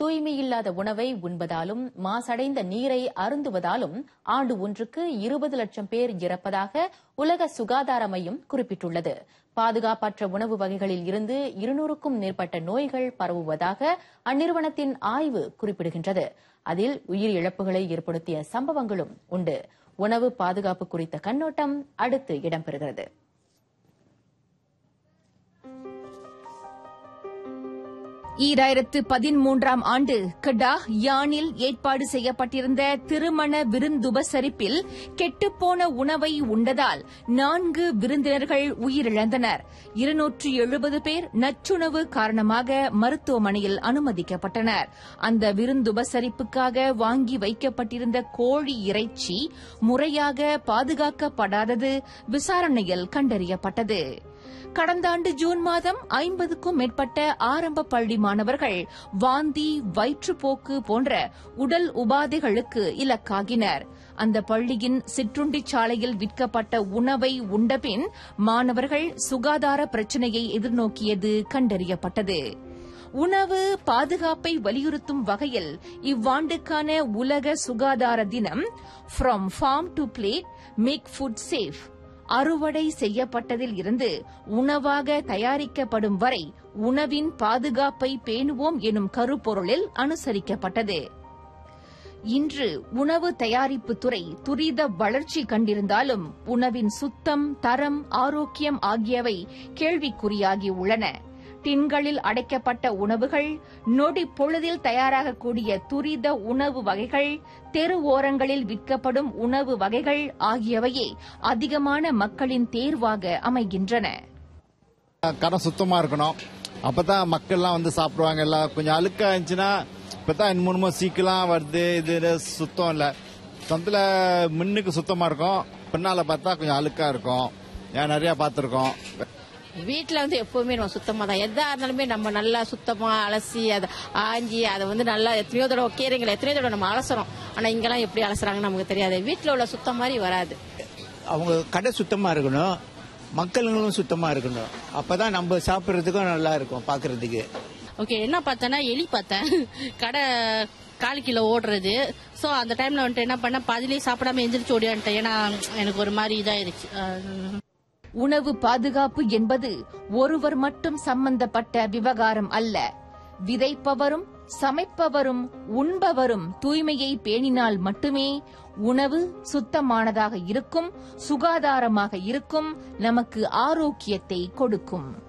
தூய்மையில்லாத உணவை உண்பதாலும் மாசடைந்த நீரை அருந்துவதாலும் ஆண்டு ஒன்றுக்கு இருபது லட்சம் பேர் இறப்பதாக உலக சுகாதார மையம் குறிப்பிட்டுள்ளது. பாதுகாப்பற்ற உணவு வகைகளில் இருந்து இருநூறுக்கும் மேற்பட்ட நோய்கள் பரவுவதாக அந்நிறுவனத்தின் ஆய்வு குறிப்பிடுகின்றது. அதில் உயிரிழப்புகளை ஏற்படுத்திய சம்பவங்களும் உண்டு. உணவு பாதுகாப்பு குறித்த கண்ணோட்டம் அடுத்து இடம்பெறுகிறது. ஈராயிரத்து பதிமூன்றாம் ஆண்டு கடா யானில் ஏற்பாடு செய்யப்பட்டிருந்த திருமண விருந்துபசரிப்பில் கெட்டுப்போன உணவை உண்டதால் நான்கு விருந்தினர்கள் உயிரிழந்தனர். இருநூற்று எழுபது பேர் நச்சுணவு காரணமாக மருத்துவமனையில் அனுமதிக்கப்பட்டனர். அந்த விருந்துபசரிப்புக்காக வாங்கி வைக்கப்பட்டிருந்த கோழி இறைச்சி முறையாக பாதுகாக்கப்படாதது விசாரணையில் கண்டறியப்பட்டது. கடந்த ஆண்டு ஜூன் மாதம் ஐம்பதுக்கும் மேற்பட்ட ஆரம்ப பள்ளி மாணவர்கள் வாந்தி வயிற்றுப்போக்கு போன்ற உடல் உபாதைகளுக்கு இலக்காகினர். அந்த பள்ளியின் சிற்றுண்டி சாலையில் விற்கப்பட்ட உணவை உண்டபின் மாணவர்கள் சுகாதார பிரச்சினையை எதிர்நோக்கியது கண்டறியப்பட்டது. உணவு பாதுகாப்பை வலியுறுத்தும் வகையில் இவ்வாண்டுக்கான உலக சுகாதார தினம் from farm to plate make food safe அறுவடை செய்யப்பட்டதில் இருந்து உணவாக தயாரிக்கப்படும் வரை உணவின் பாதுகாப்பை பேணுவோம் எனும் கருப்பொருளில் அனுசரிக்கப்பட்டது. இன்று உணவு தயாரிப்பு துறை துரித வளர்ச்சி கண்டிருந்தாலும் உணவின் சுத்தம் தரம் ஆரோக்கியம் ஆகியவை கேள்விக்குறியாகி உள்ளன. டின்களில் அடைக்கப்பட்ட உணவுகள் நொடி பொழுதில் தயாராகக்கூடிய துரித உணவு வகைகள் தெரு ஓரங்களில் விற்கப்படும் உணவு வகைகள் ஆகியவையே அதிகமான மக்களின் தேர்வாக அமைகின்றன. கரம் சுத்தமா இருக்கணும். அப்பதான் மக்கள்லாம் வந்து சாப்பிடுவாங்க. எல்லாம் கொஞ்சம் அழுக்கா இருந்துச்சுன்னா இப்பதான் இன்னமும் சீக்கெல்லாம் வருது. இது சுத்தம் இல்ல. சொந்தத்துல முன்னுக்கு சுத்தமா இருக்கும். பின்னால பார்த்தா கொஞ்சம் அழுக்கா இருக்கும். ஏன் நிறைய பார்த்துருக்கோம். வீட்டில் வந்து எப்பவுமே நம்ம சுத்தமாக தான் எதா இருந்தாலுமே நம்ம நல்லா சுத்தமாக அலசி அதை ஆஞ்சி அதை வந்து நல்லா எத்தனையோ தடவை கீரைங்களை எத்தனையோ தடவை நம்ம அலசுறோம். ஆனால் இங்கெல்லாம் எப்படி அலசுறாங்கன்னு நமக்கு தெரியாது. வீட்டில் உள்ள சுத்தம் மாதிரி வராது. அவங்க கடை சுத்தமா இருக்கணும். மக்களுங்களும் சுத்தமா இருக்கணும். அப்பதான் நம்ம சாப்பிட்றதுக்கும் நல்லா இருக்கும் பாக்குறதுக்கு. ஓகே என்ன பார்த்தேன்னா எலி பார்த்தேன். கடை கால் கிலோ ஓடுறது. ஸோ அந்த டைம்ல வந்துட்டு என்ன பண்ணேன் பாதிலேயே சாப்பிடாம எந்திரிச்சு ஓடியான்ட்டேன் ஏன்னா எனக்கு ஒரு மாதிரி இதாயிருச்சு உணவு பாதுகாப்பு என்பது ஒருவர் மட்டும் சம்பந்தப்பட்ட விவகாரம் அல்ல. விதைப்பவரும் சமைப்பவரும் உண்பவரும் தூய்மையை பேணினால் மட்டுமே உணவு சுத்தமானதாக இருக்கும் சுகாதாரமாக இருக்கும் நமக்கு ஆரோக்கியத்தை கொடுக்கும்.